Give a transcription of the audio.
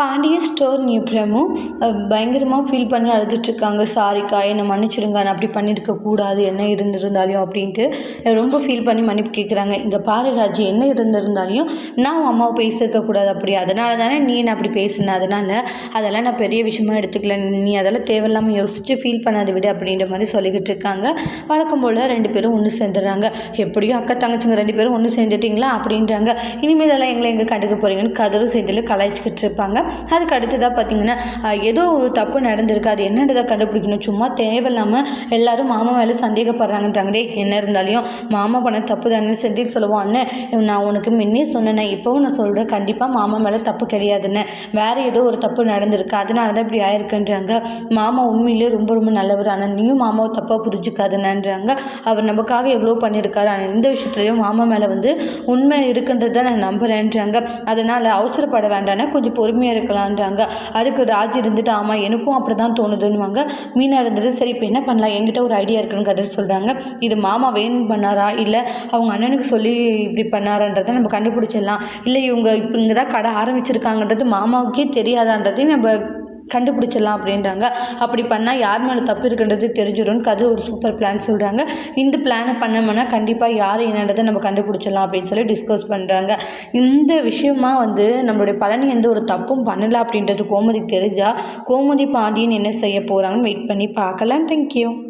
Pandya store நியூப்ரமும் பயங்கரமாக feel பண்ணி அழுதுட்ருக்காங்க சாரிக்கா என்னை மன்னிச்சிருங்க. நான் அப்படி பண்ணியிருக்க கூடாது. என்ன இருந்திருந்தாலையும் அப்படின்ட்டு ரொம்ப ஃபீல் பண்ணி மன்னிப்பு கேட்குறாங்க இங்கே பாரு ராஜி என்ன இருந்திருந்தாலையும் நான் உன் அம்மாவை பேசியிருக்க கூடாது அப்படி. அதனால தானே நீ என்ன அப்படி பேசின? அதனால் அதெல்லாம் நான் பெரிய விஷயமா எடுத்துக்கல. நீ அதெல்லாம் தேவையில்லாமல் யோசிச்சு ஃபீல் பண்ணாத விட அப்படின்ற மாதிரி சொல்லிக்கிட்டு இருக்காங்க. வழக்கம் போல் ரெண்டு பேரும் ஒன்று சேர்ந்துடுறாங்க. எப்படியும் அக்கா தங்கச்சிங்க ரெண்டு பேரும் ஒன்று சேர்ந்துட்டிங்களா? அப்படின்றாங்க. இனிமேலெல்லாம் எங்களை எங்கே கண்டுக்க போகிறீங்கன்னு கதரும் சேர்ந்துல கலாய்ச்சிக்கிட்டு இருப்பாங்க. அதுக்கு அடுத்ததாக பார்த்தீங்கன்னா ஏதோ ஒரு தப்பு நடந்திருக்கு. அது என்னன்றதை கண்டுபிடிக்கணும். சும்மா தேவையில்லாமல் எல்லாரும் மாமா மேலே சந்தேகப்படுறாங்கன்றாங்களே என்ன இருந்தாலையும் மாமா பண்ண தப்பு தானே செஞ்சுட்டு சொல்லுவோம் அண்ணன் நான் உனக்கு முன்னே சொன்னேன் இப்போவும் நான் சொல்கிறேன் கண்டிப்பாக மாமா மேலே தப்பு கிடையாதுன்னு. வேறு ஏதோ ஒரு தப்பு நடந்திருக்கு. அதனால தான் இப்படி ஆயிருக்குன்றாங்க. மாமா உண்மையிலேயே ரொம்ப ரொம்ப நல்லவர். ஆனால் நீயும் மாமாவை தப்பாக புரிஞ்சுக்காதுன்னுன்றாங்க அவர் நமக்காக எவ்வளோ பண்ணியிருக்காரு. ஆனால் இந்த விஷயத்துலையும் மாமா மேலே வந்து உண்மை இருக்குன்றதை நான் நம்புகிறேன்றாங்க அதனால் அவசரப்பட வேண்டாம்னா கொஞ்சம் பொறுமையாக இருக்கலான்றாங்க. அதுக்கு ராஜ் இருந்துட்டு ஆமாம் எனக்கும் அப்படி தான் தோணுதுன்னுவாங்க. மீனா இருந்தது சரி இப்போ என்ன பண்ணலாம்? என்கிட்ட ஒரு ஐடியா இருக்குன்னு கதை சொல்கிறாங்க இது மாமா வேணும் பண்ணாரா? இல்லை அவங்க அண்ணனுக்கு சொல்லி இப்படி பண்ணாரான்றதை நம்ம கண்டுபிடிச்சிடலாம். இல்லை இவங்க இப்போ இங்கே தான் கடை ஆரம்பிச்சிருக்காங்கன்றது மாமாவுக்கே தெரியாதான்றதையும் நம்ம கண்டுபிடிச்சிடலாம் அப்படின்றாங்க. அப்படி பண்ணால் யார் மேலே தப்பு இருக்குன்றது தெரிஞ்சிடும்னு கது ஒரு சூப்பர் பிளான் சொல்கிறாங்க இந்த பிளானை பண்ணோம்னா கண்டிப்பாக யார் என்னன்றதை நம்ம கண்டுபிடிச்சிடலாம் அப்படின்னு சொல்லி டிஸ்கஸ் பண்ணுறாங்க இந்த விஷயமா வந்து நம்மளுடைய பழனி எந்த ஒரு தப்பும் பண்ணலை அப்படின்றது கோமதிக்கு தெரிஞ்சால் கோமதி பாண்டியன் என்ன செய்ய போகிறாங்கன்னு வெயிட் பண்ணி பார்க்கலாம். தேங்க்யூ